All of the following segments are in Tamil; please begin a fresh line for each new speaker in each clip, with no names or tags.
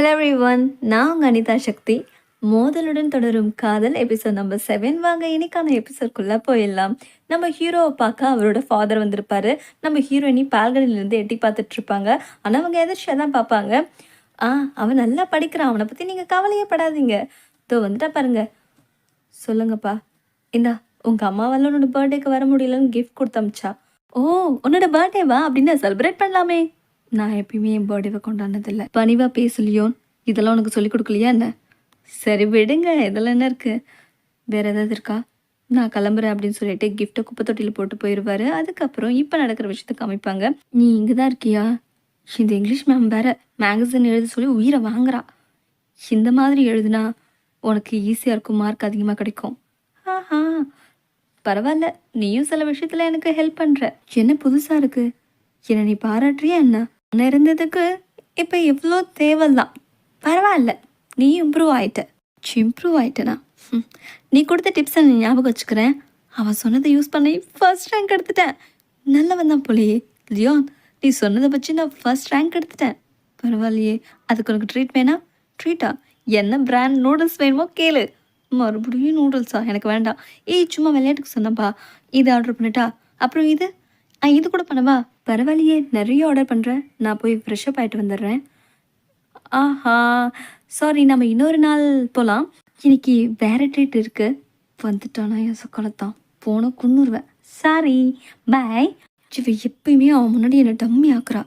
ஹலோ எவ்ரி ஒன் நான் உங்கள் அனிதா சக்தி. மோதலுடன் தொடரும் காதல் எபிசோட் நம்பர் செவன் வாங்க இன்னைக்கான எபிசோட்குள்ளே போயிடலாம். நம்ம ஹீரோவை பார்க்க அவரோட ஃபாதர் வந்திருப்பாரு. நம்ம ஹீரோயினி பால்கனிலேருந்து எட்டி பார்த்துட்டு இருப்பாங்க. ஆனால் அவங்க எதிர்ச்சியாக தான் பார்ப்பாங்க. ஆ அவன் நல்லா படிக்கிறான். அவனை பற்றி நீங்கள் கவலையே படாதீங்க. இதோ வந்துட்டா பாருங்க. சொல்லுங்கப்பா. இந்தா உங்கள் அம்மாவால் உன்னோட பர்த்டேக்கு வர முடியலன்னு கிஃப்ட் கொடுத்தமிச்சா ஓ உன்னோட பர்த்டேவா அப்படின்னு செலிப்ரேட் பண்ணலாமே. நான் எப்பயுமே என் பர்த்டேவை கொண்டாடினதில்லை. பணிவாக பேசலையோன் இதெல்லாம் உனக்கு சொல்லிக் கொடுக்கலையா என்ன? சரி விடுங்க. இதெல்லாம் என்ன இருக்கு? வேறு ஏதாவது இருக்கா? நான் கிளம்புறேன் அப்படின்னு சொல்லிட்டு கிஃப்ட்டை குப்பை தொட்டியில் போட்டு போயிடுவாரு அதுக்கப்புறம் இப்போ நடக்கிற விஷயத்த காமிப்பாங்க. நீ இங்கே தான் இருக்கியா? இந்த இங்கிலீஷ் மேம் வேற மேகசின் எழுத சொல்லி உயிரை வாங்குறா. இந்த மாதிரி எழுதுனா உனக்கு ஈஸியாக இருக்கும் மார்க் அதிகமாக கிடைக்கும். ஆஹா. பரவாயில்ல. நீயும் சில விஷயத்தில் எனக்கு ஹெல்ப் பண்ணுற என்ன புதுசாக இருக்குது என்னை நீ பாராட்டுறியா என்ன? ஒன்று இருந்ததுக்கு இப்போ இவ்வளோ தேவைதான். பரவாயில்ல நீ இம்ப்ரூவ் ஆயிட்ட. இம்ப்ரூவ் ஆயிட்டனா? ம். நீ கொடுத்த டிப்ஸை நீ ஞாபகம் வச்சுக்கிறேன். அவன் சொன்னதை யூஸ் பண்ணி ஃபர்ஸ்ட் ரேங்க் எடுத்துட்டேன். நல்லவன் தான் போலையே. லியோன் நீ சொன்னதை வச்சு நான் ஃபர்ஸ்ட் ரேங்க் எடுத்துட்டேன். பரவாயில்லையே அதுக்கு உனக்கு ட்ரீட் வேணா? ட்ரீட்டா என்ன பிராண்ட் நூடுல்ஸ் வேணுமோ கேளு. மறுபடியும் நூடுல்ஸா எனக்கு வேண்டாம். ஏய் சும்மா விளையாட்டுக்கு சொன்னப்பா இது ஆர்டர் பண்ணிட்டா? அப்புறம் இது? ஆ இது கூட பண்ணவா? பரவாயில்லையே நிறைய ஆர்டர் பண்ணுறேன் நான் போய் ஃப்ரெஷ்ஷப் ஆகிட்டு வந்துடுறேன். ஆஹா சாரி நம்ம இன்னொரு நாள் போகலாம் இன்னைக்கு வேற ட்ரீட் இருக்குது வந்துட்டானா என் சக்காலத்தான். போன குன்னுருவேன். சாரி பாய் இவ எப்பயுமே அவன் முன்னாடி என்னை டம்மி ஆக்குறா.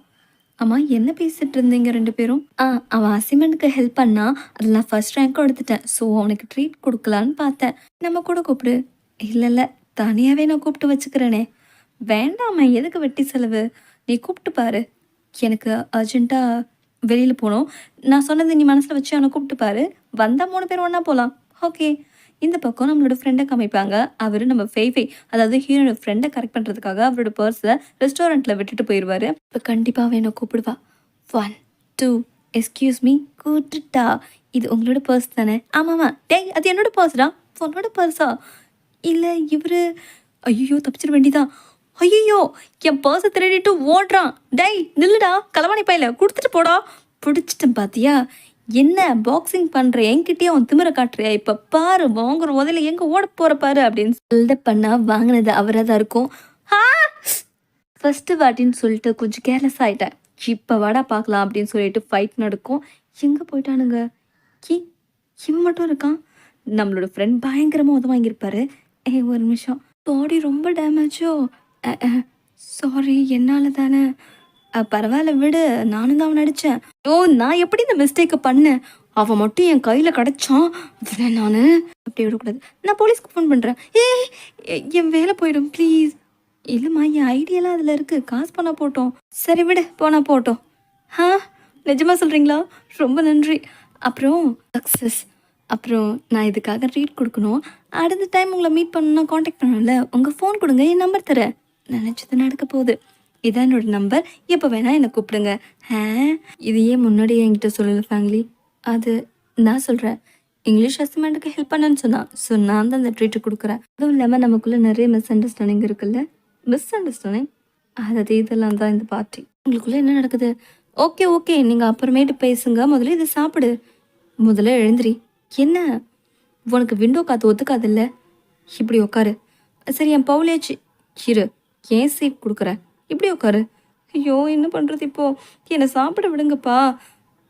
அம்மா என்ன பேசிட்டு இருந்தீங்க ரெண்டு பேரும்? ஆ அவன் அசைன்மெண்ட்க்கு ஹெல்ப் பண்ணா. அதில் நான் ஃபர்ஸ்ட் ரேங்க் எடுத்துட்டேன். ஸோ அவனுக்கு ட்ரீட் கொடுக்கலான்னு பார்த்தேன். நம்ம கூட கூப்பிடு. இல்லை இல்லை தனியாகவே நான் கூப்பிட்டு வச்சுக்கிறேனே. வேண்டாம்மா எதுக்கு வெட்டி செலவு? நீ கூப்பிட்டு பாரு. எனக்கு அர்ஜெண்ட்டாக வெளியில் போகணும் நான் சொன்னது நீ மனசில் வச்சு அவனை கூப்பிட்டு பாரு. வந்தால் மூணு பேர் ஒன்றா போகலாம் ஓகே. இந்த பக்கம் நம்மளோட ஃப்ரெண்டை காமிப்பாங்க. அவர் நம்ம ஃபேஃபை அதாவது ஹீரோட ஃப்ரெண்டை கரெக்ட் பண்ணுறதுக்காக அவரோட பர்ஸை ரெஸ்டாரண்ட்டில் விட்டுட்டு போயிடுவார் இப்போ கண்டிப்பாக அவன் என்னை கூப்பிடுவா. ஒன் டூ எஸ்கியூஸ் மீ கூட்டுட்டா இது உங்களோட பர்ஸ் தானே? ஆமாம்மா டேய் அது என்னோட பர்ஸ்டா உன்னோட பர்ஸா இல்லை இவர் ஐயோ தப்பிச்சிட வேண்டிதான் ஐயோ என் பர்ஸை திருடிட்டு ஓடுறான். டேய் நில்லுடா களவாணி பையில கொடுத்துட்டு போடா. பிடிச்சிட்டேன் பாத்தியா? என்ன பாக்ஸிங் பண்ற என்கிட்டயே அவன் திமிர காட்டுறியா? இப்ப பாரு வாங்குற முதல்ல எங்க ஓட போற பாரு அப்படின்னு சொல்லிட்டு பண்ணா வாங்கினது அவராக தான் இருக்கும். ஆ! ஃபர்ஸ்ட் வாட்டின்னு சொல்லிட்டு கொஞ்சம் கேர்லெஸ் ஆயிட்டேன். இப்போ வாடா பார்க்கலாம் அப்படின்னு சொல்லிட்டு ஃபைட் நடக்கும். எங்கே போயிட்டானுங்க? கி இவன் மட்டும் இருக்கான். நம்மளோட ஃப்ரெண்ட் பயங்கரமாக உதவாங்கியிருப்பாரு. ஏ ஒரு நிமிஷம். பாடி ரொம்ப டேமேஜோ சாரி என்னால் தானே. பரவாயில்ல விடு. நானும் தான் அவன் நடித்தேன் ஓ நான் எப்படி இந்த மிஸ்டேக்கை பண்ணேன்? அவன் மட்டும் என் கையில் கிடச்சான். அவனை நான். அப்படி விடக்கூடாது. நான் போலீஸ்க்கு ஃபோன் பண்ணுறேன் ஏ என் வேலை போயிடும் ப்ளீஸ் இல்லைம்மா என் ஐடியெல்லாம் அதில் இருக்குது காசு பண்ணால் போட்டோம். சரி விடு. போனால் போட்டோம். ஆ நிஜமாக சொல்கிறீங்களா ரொம்ப நன்றி. அப்புறம் சக்ஸஸ் அப்புறம் நான் இதுக்காக ரீட் கொடுக்கணும். அடுத்த டைம் உங்களை மீட் பண்ணணும்னா காண்டாக்ட் பண்ணணும்ல. உங்கள் ஃபோன் கொடுங்க. என் நம்பர் தரேன். நினச்சது நடக்க போகுது. இதான் என்னோட நம்பர் எப்போ வேணால் என்னை கூப்பிடுங்க. ஆ இது ஏன் முன்னாடியே என்கிட்ட சொல்லலை ஃபேமிலி? அது நான் சொல்கிறேன் இங்கிலீஷ் அசைன்மெண்ட்டுக்கு ஹெல்ப் பண்ணேன்னு சொன்னான் ஸோ நான் தான் அந்த ட்ரீட்டு கொடுக்குறேன். அதுவும் இல்லாமல் நமக்குள்ளே நிறைய மிஸ் அண்டர்ஸ்டாண்டிங் இருக்குல்ல? மிஸ் அண்டர்ஸ்டாண்டிங் அதாவது இதெல்லாம் தான் இந்த பார்ட்டி உங்களுக்குள்ளே என்ன நடக்குது? ஓகே ஓகே நீங்கள் அப்புறமேட்டு பேசுங்க. முதல்ல இதை சாப்பிடு. முதல்ல எழுந்திரி. என்ன? உனக்கு விண்டோ காற்று ஒத்துக்காதில்ல? இப்படி உட்காரு சரி என் பவுலேச்சு. இரு. ஏன் சீட் கொடுக்குற? இப்படி உட்காரு. ஐயோ என்ன பண்ணுறது இப்போது என்னை சாப்பிட விடுங்கப்பா.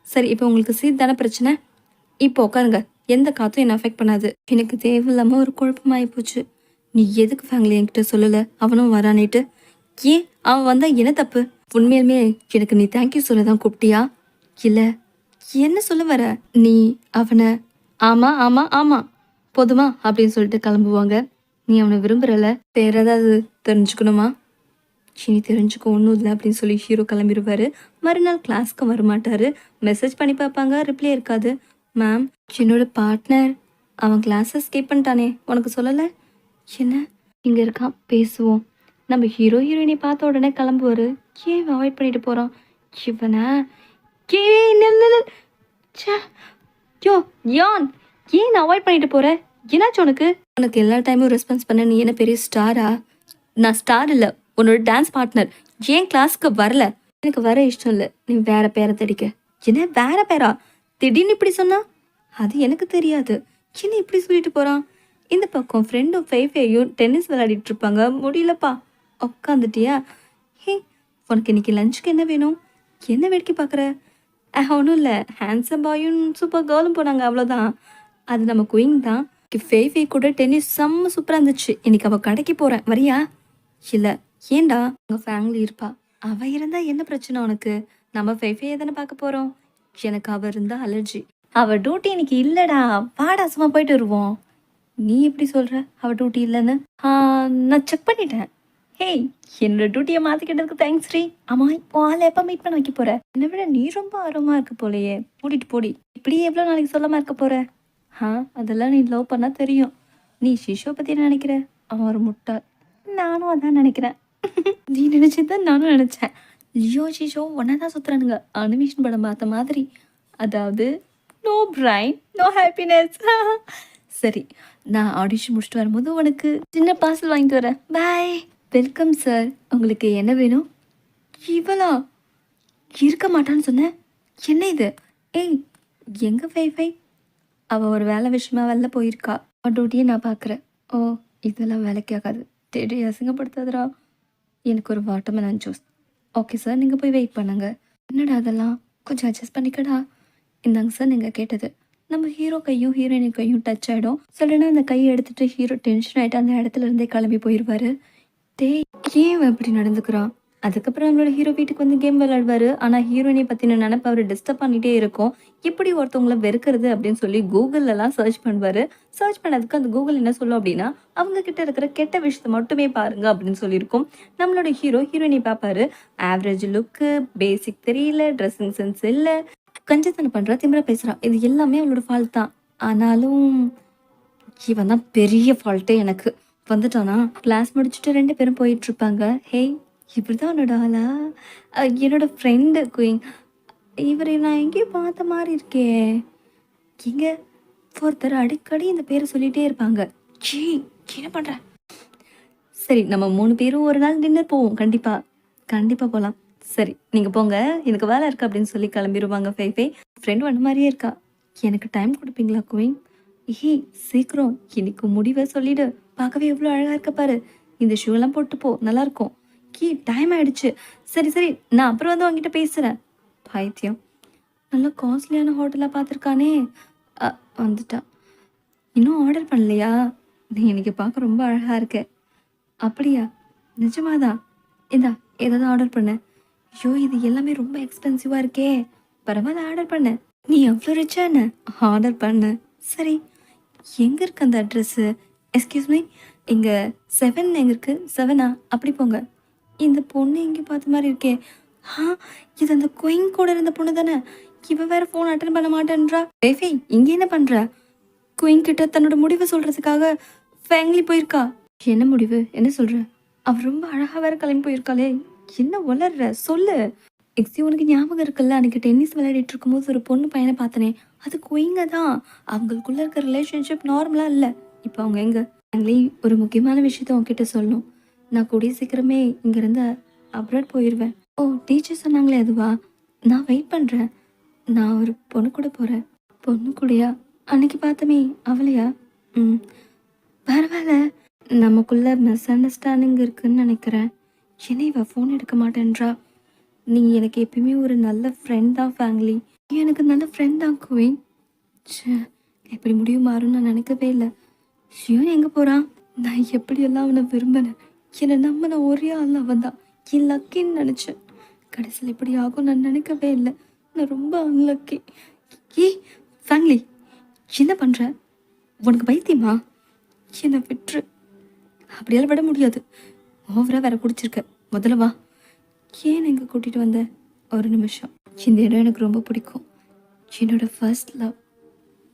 சரி இப்போ உங்களுக்கு சீட் தானே பிரச்சனை? இப்போ உட்காருங்க. எந்த காற்றும் என்னை அஃபெக்ட் பண்ணாது. எனக்கு தேவையில்லாமல் ஒரு குழப்பமாகி போச்சு. நீ எதுக்கு ஃபேமிலி என்கிட்ட சொல்லலை? அவனும் வரானேட்டு ஏன்? அவன் வந்தால் என்ன தப்பு? உண்மையிலுமே எனக்கு நீ தேங்க்யூ சொல்ல தான் கூப்பிட்டியா? இல்லை. என்ன சொல்ல வர? நீ அவனை ஆமாம் ஆமாம் ஆமாம் போதுமா? அப்படின்னு சொல்லிட்டு கிளம்புவாங்க. நீ அவனை விரும்புறல? வேற ஏதாவது தெரிஞ்சுக்கணுமா? இனி தெரிஞ்சுக்க ஒன்றும் இல்லை அப்படின்னு சொல்லி ஹீரோ கிளம்பிடுவாரு மறுநாள் கிளாஸ்க்கு வரமாட்டாரு. மெசேஜ் பண்ணி பார்ப்பாங்க ரிப்ளை இருக்காது. மேம் என்னோட பார்ட்னர் அவன் கிளாஸை ஸ்கிப் பண்ணிட்டானே. உனக்கு சொல்லலை? என்ன? இங்கே இருக்கான் பேசுவோம். நம்ம ஹீரோ ஹீரோயினை பார்த்த உடனே கிளம்புவாரு. ஏன் அவாய்ட் பண்ணிட்டு போகிறான் இவனை? ஏய், ச்சே. யோ யான் ஏன் அவாய்ட் பண்ணிட்டு போகிற என்னாச்சு உனக்கு? உனக்கு எல்லா டைமும் ரெஸ்பான்ஸ் பண்ண நீ என்ன பெரிய ஸ்டாரா நான் ஸ்டார் இல்லை. உன்னோட டான்ஸ் பார்ட்னர் ஏன் கிளாஸ்க்கு வரல. எனக்கு வர இஷ்டம் இல்லை. நீ வேற பேரை தடிக்க. என்ன வேற பேரா? திடீர்னு இப்படி சொன்னா? அது எனக்கு தெரியாது. என்ன இப்படி சொல்லிட்டு போறான்? இந்த பக்கம் ஃப்ரெண்டும் ஃபைஃபையும் டென்னிஸ் விளையாடிட்டு இருப்பாங்க. முடியலப்பா. உட்காந்துட்டியா ஹே உனக்கு இன்னைக்கு லஞ்சுக்கு என்ன வேணும்? என்ன வேடிக்கை பார்க்குற? ஒன்றும் இல்லை. ஹேண்ட்ஸம் பாயும் சூப்பர் கேர்ளும் போனாங்க. அவ்வளோதான் அது நம்ம குயிங் தான். ஃபேஃபே கூட டென்னிஸ் செம்ம சூப்பராக இருந்துச்சு. இன்னைக்கு அவள் கடைக்கு போகிறேன் வரியா? இல்லை. ஏன்டா உங்கள் ஃபேமிலி இருப்பா. அவள் இருந்தால் என்ன பிரச்சனை உனக்கு? நம்ம ஃபேஃபியை தானே பார்க்க போகிறோம் எனக்கு அவள் இருந்தால் அலர்ஜி அவள் டியூட்டி இன்னைக்கு இல்லைடா. வாடா சும்மா போயிட்டு வருவோம். நீ எப்படி சொல்கிற அவள் டியூட்டி இல்லைன்னு? நான் செக் பண்ணிட்டேன். ஹேய் என்னோட டியூட்டியை மாற்றிக்கிட்டதுக்கு தேங்க்ஸ் ஸ்ரீ ஆமாம் இப்போ ஆளை எப்போ மீட் பண்ண வைக்க போகிற என்னை விட நீ ரொம்ப ஆர்வமாக இருக்க போலையே. மூடிட்டு போடி. இப்படியே எவ்வளோ நாளைக்கு சொல்லாமல் இருக்க போகிற ஆ அதெல்லாம் நீ லவ் பண்ணால் தெரியும். நீ சிஷோ பற்றி என்ன நினைக்கிற? அவன் ஒரு முட்டாள். நானும் அதான் நினைக்கிறேன். நீ நினைச்சதான் நானும் நினச்சேன். லியோ சிஷோ ஒன்றா தான் சுற்றுறானுங்க அனிமேஷன் படம் பார்த்த மாதிரி. அதாவது நோ பிரைன் நோ ஹாப்பினஸ் சரி நான் ஆடிஷன் முடிச்சுட்டு வரும்போது உனக்கு சின்ன பார்சல் வாங்கிட்டு வரேன். பாய் வெல்கம் சார் உங்களுக்கு என்ன வேணும்? இவளா? இருக்க மாட்டான்னு சொன்னேன். என்ன இது? ஏய் எங்கே வைஃபை அவள் ஒரு வேலை விஷயமா வெளில போயிருக்கா. அவன் டியூட்டியை நான் பார்க்குறேன் ஓ இதெல்லாம் வேலைக்கு ஆகாது. டெடி அசிங்கப்படுத்தாதடா. எனக்கு ஒரு வாட்டமெலன் ஜூஸ் ஓகே சார் நீங்கள் போய் வெயிட் பண்ணுங்க. என்னடா அதெல்லாம் கொஞ்சம் அட்ஜஸ்ட் பண்ணிக்கடா. இந்தாங்க சார் நீங்கள் கேட்டது. நம்ம ஹீரோ கையும் ஹீரோயின் கையும் டச் ஆகிடும் சொல்லனா அந்த கையை எடுத்துட்டு ஹீரோ டென்ஷன் ஆகிட்டு அந்த இடத்துல இருந்தே கிளம்பி போயிடுவாரு டேய் ஏன் இப்படி நடந்துக்கிறான்? அதுக்கப்புறம் நம்மளோட ஹீரோ வீட்டுக்கு வந்து கேம் விளையாடுவார். ஆனால் ஹீரோயினை பற்றின நினைப்பு அவர் டிஸ்டர்ப் பண்ணிகிட்டே இருக்கும். எப்படி ஒருத்தவங்கள வெறுக்கிறது அப்படின்னு சொல்லி கூகுள்லலாம் சர்ச் பண்ணுவார். சர்ச் பண்ணதுக்கு அந்த கூகுள் என்ன சொல்லும் அப்படின்னா அவங்க கிட்ட இருக்கிற கெட்ட விஷயத்தை மட்டுமே பாருங்க அப்படின்னு சொல்லியிருக்கும். நம்மளோட ஹீரோ ஹீரோயினை பார்ப்பாரு. ஆவரேஜ் லுக்கு பேசிக் தெரியல ட்ரெஸ்ஸிங் சென்ஸ் இல்லை. கஞ்சத்தனை பண்றா திமிரா பேசுகிறான் இது எல்லாமே அவளோட ஃபால்ட் தான். ஆனாலும் இவன் தான் பெரிய ஃபால்ட்டே எனக்கு. வந்துட்டானா? கிளாஸ் முடிச்சுட்டு ரெண்டு பேரும் போயிட்டு இருப்பாங்க. இப்படி தான் உன்னோட ஆளா என்னோட ஃப்ரெண்டு குயிங் இவரை நான் எங்கேயோ பார்த்த மாதிரி இருக்கே. இங்கே ஒருத்தர் அடிக்கடி இந்த பேரை சொல்லிகிட்டே இருப்பாங்க. ஜி என்ன பண்ணுற சரி நம்ம மூணு பேரும் ஒரு நாள் டின்னர் போவோம். கண்டிப்பாக கண்டிப்பாக போகலாம் சரி நீங்கள் போங்க. எனக்கு வேலை இருக்கு அப்படின்னு சொல்லி கிளம்பிடுவாங்க ஃபைஃபை ஃப்ரெண்ட் வந்த மாதிரியே இருக்கா? எனக்கு டைம் கொடுப்பீங்களா குயின் ஏய் சீக்கிரம். இன்னைக்கு முடிவை சொல்லிடு. பார்க்கவே எவ்வளோ அழகாக இருக்க பாரு. இந்த ஷூலாம் போட்டு போ நல்லாயிருக்கும் இருக்கும் கீ டைம் ஆயிடுச்சு. சரி சரி நான் அப்புறம் வந்து உங்ககிட்ட பேசுகிறேன் பைத்தியம். நல்ல காஸ்ட்லியான ஹோட்டலாக பார்த்துருக்கானே. வந்துட்டா. இன்னும் ஆர்டர் பண்ணலையா? நீ இன்னைக்கு பார்க்க ரொம்ப அழகாக இருக்க. அப்படியா? நிஜமாதான் இந்தா ஏதாவது ஆர்டர் பண்ண. ஐயோ இது எல்லாமே ரொம்ப எக்ஸ்பென்சிவாக இருக்கே. பரவாயில்ல ஆர்டர் பண்ண. நீ எவ்வளோ ரிச்சா என்ன? ஆர்டர் பண்ண. சரி. எங்கே இருக்கு அந்த அட்ரஸ்ஸு எஸ்கியூஸ் மீ இங்கே செவன் எங்கே இருக்குது செவனா அப்படி போங்க. இந்த பொண்ணு எங்கே பார்த்த மாதிரி இருக்கே. ஆ இது அந்த குயின் கூட இருந்த பொண்ணு தானே? இவ வேற ஃபோன் அட்டன் பண்ண மாட்டேன்றா. ரேஃபி இங்கே என்ன பண்ற? குயின் கிட்ட தன்னோட முடிவை சொல்றதுக்காக ஃபேங்லி போயிருக்கா? என்ன முடிவு? என்ன சொல்ற? அவ ரொம்ப அழகா வேற கிளம்பி போயிருக்காளே. என்ன உளர்ற? சொல்லு. எக்ஸி உனக்கு ஞாபகம் இருக்குல்ல? அன்னைக்கு டென்னிஸ் விளையாடிட்டு இருக்கும்போது ஒரு பொண்ணு பையனை பார்த்தனே. அது குயிங்க தான். அவங்களுக்குள்ள இருக்க ரிலேஷன்ஷிப் நார்மலா இல்ல. இப்போ அவங்க எங்க? ஃபேங்லி ஒரு முக்கியமான விஷயத்த உன்கிட்ட சொல்லணும். நான் கூடிய சீக்கிரமே இங்கேருந்து அப்ராட் போயிடுவேன் ஓ டீச்சர் சொன்னாங்களே அதுவா? நான் வெயிட் பண்ணுறேன் நான் ஒரு பொண்ணு கூட போகிறேன் பொண்ணு கூடயா? அன்னைக்கு பார்த்தமே அவளையா? ம். பரவாயில்ல. நமக்குள்ள மிஸ் அண்டர்ஸ்டாண்டிங் இருக்குன்னு நினைக்கிறேன். என்ன இவ ஃபோன் எடுக்க மாட்டேன்றா? நீ எனக்கு எப்பயுமே ஒரு நல்ல ஃப்ரெண்ட் தான் ஃபேமிலி நீ எனக்கு நல்ல ஃப்ரெண்ட் தான் குயின் ச்சே எப்படி முடிவு மாறும்னு நான் நினைக்கவே இல்லை. ஷியோன் எங்கே போகிறான் நான் எப்படியெல்லாம் அவனை விரும்பினேன். என்னை நம்பின ஒரே ஆள் அவன் தான் என் லக்கின்னு நினச்சேன். கடைசியில் இப்படி ஆகும் நான் நினைக்கவே இல்லை. நான் ரொம்ப அன்லக்கி ஏ ஃபேங்லி என்ன பண்ணுற உனக்கு பைத்தியமா? என்னை விட்டுரு. அப்படியால விட முடியாது. ஓவராக வேற குடிச்சிருக்க. முதல்ல வா. ஏன் எங்கே கூட்டிகிட்டு வந்த? ஒரு நிமிஷம். இந்த இடம் எனக்கு ரொம்ப பிடிக்கும். என்னோட ஃபர்ஸ்ட் லவ்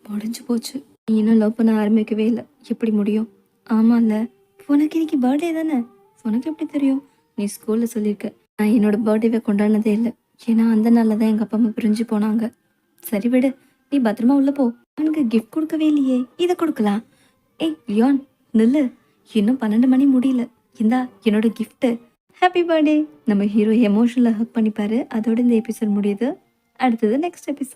முடிஞ்சு போச்சு. நீ இன்னும் லவ் பண்ண ஆரம்பிக்கவே இல்லை. எப்படி முடியும்? ஆமாம்ல உனக்கு இன்னைக்கு பர்த்டே தானே? உனக்கு எப்படி தெரியும்? நீ ஸ்கூலில் சொல்லியிருக்க நான் என்னோட பர்த்டேவை கொண்டாடினதே இல்லை. ஏன்னா அந்த நாளில் தான் எங்கள் அப்பா அம்மா பிரிஞ்சு போனாங்க. சரி விடு நீ பத்திரமா உள்ள போ. அவனுக்கு கிஃப்ட் கொடுக்கவே இல்லையே இதை கொடுக்கலாம். ஏய் லியான் நில்லு. இன்னும் பன்னெண்டு மணி முடியல. இந்தா என்னோட கிஃப்ட்டு ஹாப்பி பர்த்டே நம்ம ஹீரோ எமோஷனில் ஹக் பண்ணிப்பாரு. அதோட இந்த எபிசோட் முடியுது. அடுத்தது நெக்ஸ்ட் எபிசோட்